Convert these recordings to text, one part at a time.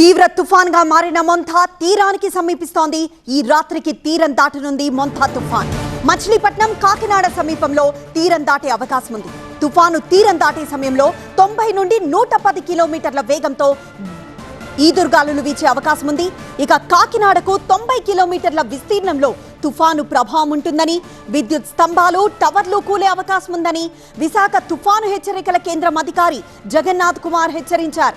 తీవ్ర తుఫాన్గా మారిన మొంథా తీరానికి సమీపిస్తోంది. ఈ రాత్రికి తీరం దాటనుంది మొంథా తుఫాన్. మచిలీపట్నం కాకినాడ సమీపంలో తీరం దాటే అవకాశం ఉంది. తుఫాను తీరం దాటే సమయంలో తొంభై నుండి నూట పది కిలోమీటర్ల వేగంతో ఈదుర్గాలులు వీచే అవకాశం ఉంది. ఇక కాకినాడకు తొంభై కిలోమీటర్ల విస్తీర్ణంలో తుఫాను ప్రభావం ఉంటుందని విద్యుత్ స్తంభాలు టవర్లు కూలే అవకాశం ఉందని విశాఖ తుఫాను హెచ్చరికల కేంద్రం అధికారి జగన్నాథ్ కుమార్ హెచ్చరించారు.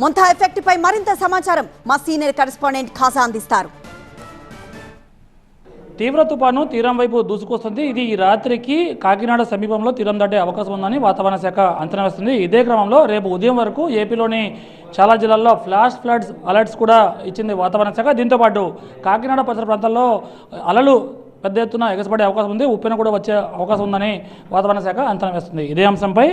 మొంతా ఎఫెక్ట్ పై మరింత సమాచారం మా సీనియర్ కరెస్పాండెంట్ ఖాసా అందిస్తారు. తీవ్ర తుపాను తీరం వైపు దూసుకొస్తుంది. ఇది ఈ రాత్రికి కాకినాడ సమీపంలో తీరం దాటే అవకాశం ఉందని వాతావరణ శాఖ అంచనా వేస్తుంది. ఇదే క్రమంలో రేపు ఉదయం వరకు ఏపీలోని చాలా జిల్లాల్లో ఫ్లాష్ ఫ్లడ్స్ అలర్ట్స్ కూడా ఇచ్చింది వాతావరణ శాఖ. దీంతో పాటు కాకినాడ పరిసర ప్రాంతాల్లో అలలు పెద్ద ఎత్తున ఎగసపడే అవకాశం ఉంది. ఉప్పెన కూడా వచ్చే అవకాశం ఉందని వాతావరణ శాఖ అంచనా వేస్తుంది. ఇదే అంశంపై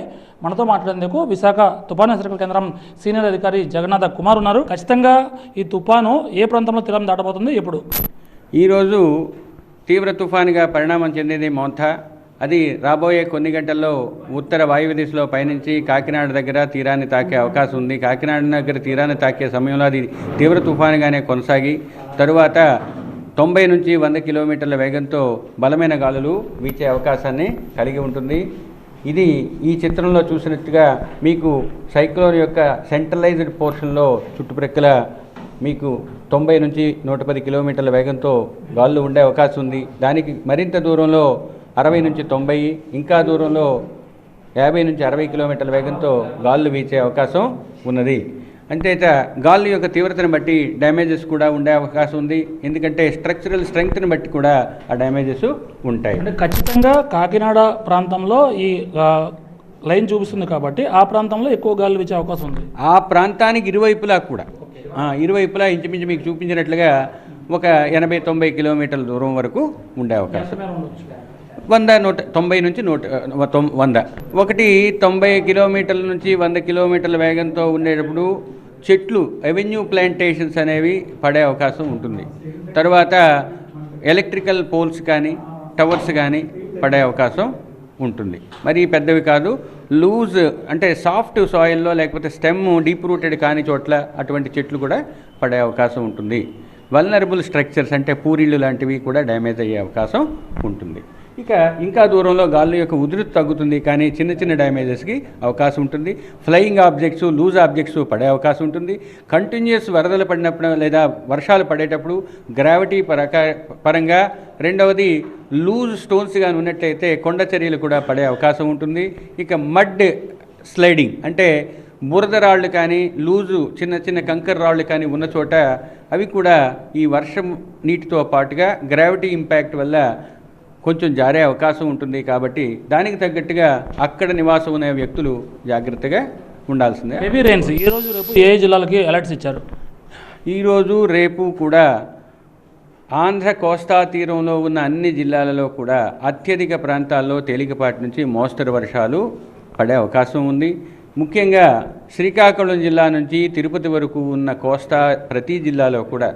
మనతో మాట్లాడేందుకు విశాఖ తుపాను హెచ్చరికల కేంద్రం సీనియర్ అధికారి జగన్నాథ కుమార్ ఉన్నారు. ఖచ్చితంగా ఈ తుపాను ఏ ప్రాంతంలో తీరం దాటబోతుంది? ఇప్పుడు. ఈరోజు తీవ్ర తుఫానుగా పరిణామం చెందింది మోంథా అది రాబోయే కొన్ని గంటల్లో ఉత్తర వాయువ్య దిశలో పయనించి కాకినాడ దగ్గర తీరాన్ని తాకే అవకాశం ఉంది. కాకినాడ దగ్గర తీరాన్ని తాకే సమయంలో అది తీవ్ర తుఫానుగానే కొనసాగి తరువాత తొంభై నుంచి వంద కిలోమీటర్ల వేగంతో బలమైన గాలులు వీచే అవకాశాన్ని కలిగి ఉంటుంది. ఇది ఈ చిత్రంలో చూసినట్టుగా మీకు సైక్లోన్ యొక్క సెంట్రలైజ్డ్ పోర్షన్లో చుట్టుప్రక్కల మీకు తొంభై నుంచి నూట పది కిలోమీటర్ల వేగంతో గాలులు ఉండే అవకాశం ఉంది. దానికి మరింత దూరంలో అరవై నుంచి తొంభై ఇంకా దూరంలో యాభై నుంచి అరవై కిలోమీటర్ల వేగంతో గాలులు వీచే అవకాశం ఉన్నది. అంతేత గాలి యొక్క తీవ్రతను బట్టి డ్యామేజెస్ కూడా ఉండే అవకాశం ఉంది. ఎందుకంటే స్ట్రక్చరల్ స్ట్రెంగ్త్ని బట్టి కూడా ఆ డ్యామేజెస్ ఉంటాయి. అంటే ఖచ్చితంగా కాకినాడ ప్రాంతంలో ఈ లైన్ చూపిస్తుంది కాబట్టి ఆ ప్రాంతంలో ఎక్కువ గాలి వీచే అవకాశం ఉంది. ఆ ప్రాంతానికి ఇరువైపులా కూడా. ఇరువైపులా ఇంచుమించు మీకు చూపించినట్లుగా ఒక ఎనభై తొంభై కిలోమీటర్ల దూరం వరకు ఉండే అవకాశం. వంద నూట తొంభై నుంచి నూట వంద. ఒకటి తొంభై కిలోమీటర్ల నుంచి వంద కిలోమీటర్ల వేగంతో ఉండేటప్పుడు చెట్లు అవెన్యూ ప్లాంటేషన్స్ అనేవి పడే అవకాశం ఉంటుంది. తర్వాత ఎలక్ట్రికల్ పోల్స్ కానీ టవర్స్ కానీ పడే అవకాశం ఉంటుంది. మరి పెద్దవి కాదు లూజ్ అంటే సాఫ్ట్ సాయిల్లో లేకపోతే స్టెమ్ డీప్ రూటెడ్ కాని చోట్ల అటువంటి చెట్లు కూడా పడే అవకాశం ఉంటుంది. వల్నరబుల్ స్ట్రక్చర్స్ అంటే పూరిళ్ళు లాంటివి కూడా డ్యామేజ్ అయ్యే అవకాశం ఉంటుంది. ఇక ఇంకా దూరంలో గాలి యొక్క ఉధృతి తగ్గుతుంది కానీ చిన్న చిన్న డ్యామేజెస్కి అవకాశం ఉంటుంది. ఫ్లయింగ్ ఆబ్జెక్ట్స్ లూజ్ ఆబ్జెక్ట్స్ పడే అవకాశం ఉంటుంది. కంటిన్యూస్ వరదలు పడినప్పుడు లేదా వర్షాలు పడేటప్పుడు గ్రావిటీ పరక పరంగా రెండవది లూజ్ స్టోన్స్ కానీ ఉన్నట్లయితే కొండ చర్యలు కూడా పడే అవకాశం ఉంటుంది. ఇక మడ్ స్లైడింగ్ అంటే బురద రాళ్ళు కానీ లూజు చిన్న చిన్న కంకర రాళ్ళు కానీ ఉన్న చోట అవి కూడా ఈ వర్షం నీటితో పాటుగా గ్రావిటీ ఇంపాక్ట్ వల్ల కొంచెం జారే అవకాశం ఉంటుంది కాబట్టి దానికి తగ్గట్టుగా అక్కడ నివాసం ఉన్న వ్యక్తులు జాగ్రత్తగా ఉండాల్సిందే. హెవీ రెయిన్స్ ఈ రోజు రేపు ఏ జిల్లాలకి అలర్ట్స్ ఇచ్చారు? ఈరోజు రేపు కూడా ఆంధ్ర కోస్తా తీరంలో ఉన్న అన్ని జిల్లాలలో కూడా అత్యధిక ప్రాంతాల్లో తేలికపాటి నుంచి మోస్తరు వర్షాలు పడే అవకాశం ఉంది. ముఖ్యంగా శ్రీకాకుళం జిల్లా నుంచి తిరుపతి వరకు ఉన్న కోస్తా ప్రతి జిల్లాలో కూడా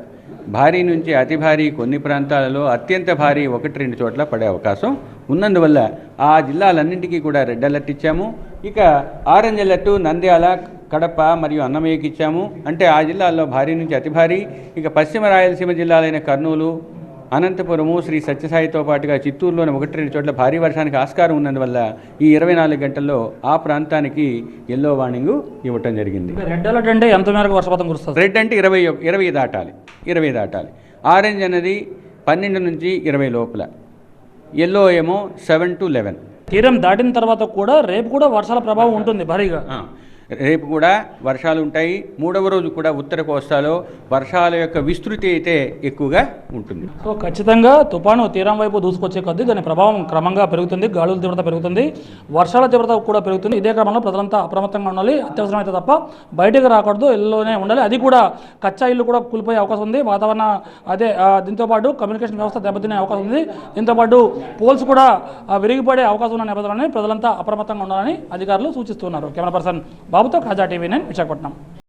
భారీ నుంచి అతి భారీ కొన్ని ప్రాంతాలలో అత్యంత భారీ ఒకటి రెండు చోట్ల పడే అవకాశం ఉన్నందువల్ల ఆ జిల్లాలన్నింటికీ కూడా రెడ్ అలర్ట్ ఇచ్చాము. ఇక ఆరెంజ్ అలర్ట్ నంద్యాల కడప మరియు అన్నమయ్యకి ఇచ్చాము. అంటే ఆ జిల్లాల్లో భారీ నుంచి అతి భారీ. ఇక పశ్చిమ రాయలసీమ జిల్లాలైన కర్నూలు అనంతపురము శ్రీ సత్యసాయితో పాటుగా చిత్తూరులోని ఒకటి రెండు చోట్ల భారీ వర్షానికి ఆస్కారం ఉన్నందువల్ల ఈ ఇరవై నాలుగు గంటల్లో ఆ ప్రాంతానికి ఎల్లో వార్నింగ్ ఇవ్వటం జరిగింది. రెడ్ అలర్ట్ అంటే ఎంత మేరకు వర్షపాతం కురుస్తుంది? రెడ్ అంటే ఇరవై ఇరవై దాటాలి. ఇరవై దాటాలి. ఆరెంజ్ అనేది పన్నెండు నుంచి ఇరవై లోపల. ఎల్లో ఏమో సెవెన్ టు లెవెన్ తీరం దాటిన తర్వాత కూడా రేపు కూడా వర్షాల ప్రభావం ఉంటుంది భారీగా. రేపు కూడా వర్షాలు ఉంటాయి. మూడవ రోజు కూడా ఉత్తర కోస్తాలో వర్షాల యొక్క విస్తృతి అయితే ఎక్కువగా ఉంటుంది. సో ఖచ్చితంగా తుఫాను తీరం వైపు దూసుకొచ్చే కొద్దీ దాని ప్రభావం క్రమంగా పెరుగుతుంది. గాలుల తీవ్రత పెరుగుతుంది. వర్షాల తీవ్రత కూడా పెరుగుతుంది. ఇదే క్రమంలో ప్రజలంతా అప్రమత్తంగా ఉండాలి. అత్యవసరమైతే తప్ప బయటకు రాకూడదు. ఇల్లులోనే ఉండాలి. అది కూడా కచ్చా ఇల్లు కూడా కూలిపోయే అవకాశం ఉంది. వాతావరణ అదే దీంతోపాటు దీంతో పాటు కమ్యూనికేషన్ వ్యవస్థ దెబ్బతినే అవకాశం ఉంది. దీంతోపాటు పోల్స్ కూడా విరిగిపడే అవకాశం ఉన్న నేపథ్యంలోనే ప్రజలంతా అప్రమత్తంగా ఉండాలని అధికారులు సూచిస్తున్నారు. కెమెరా పర్సన్ బాబుతో ఖాజా టీవీ నైన్ విశాఖపట్నం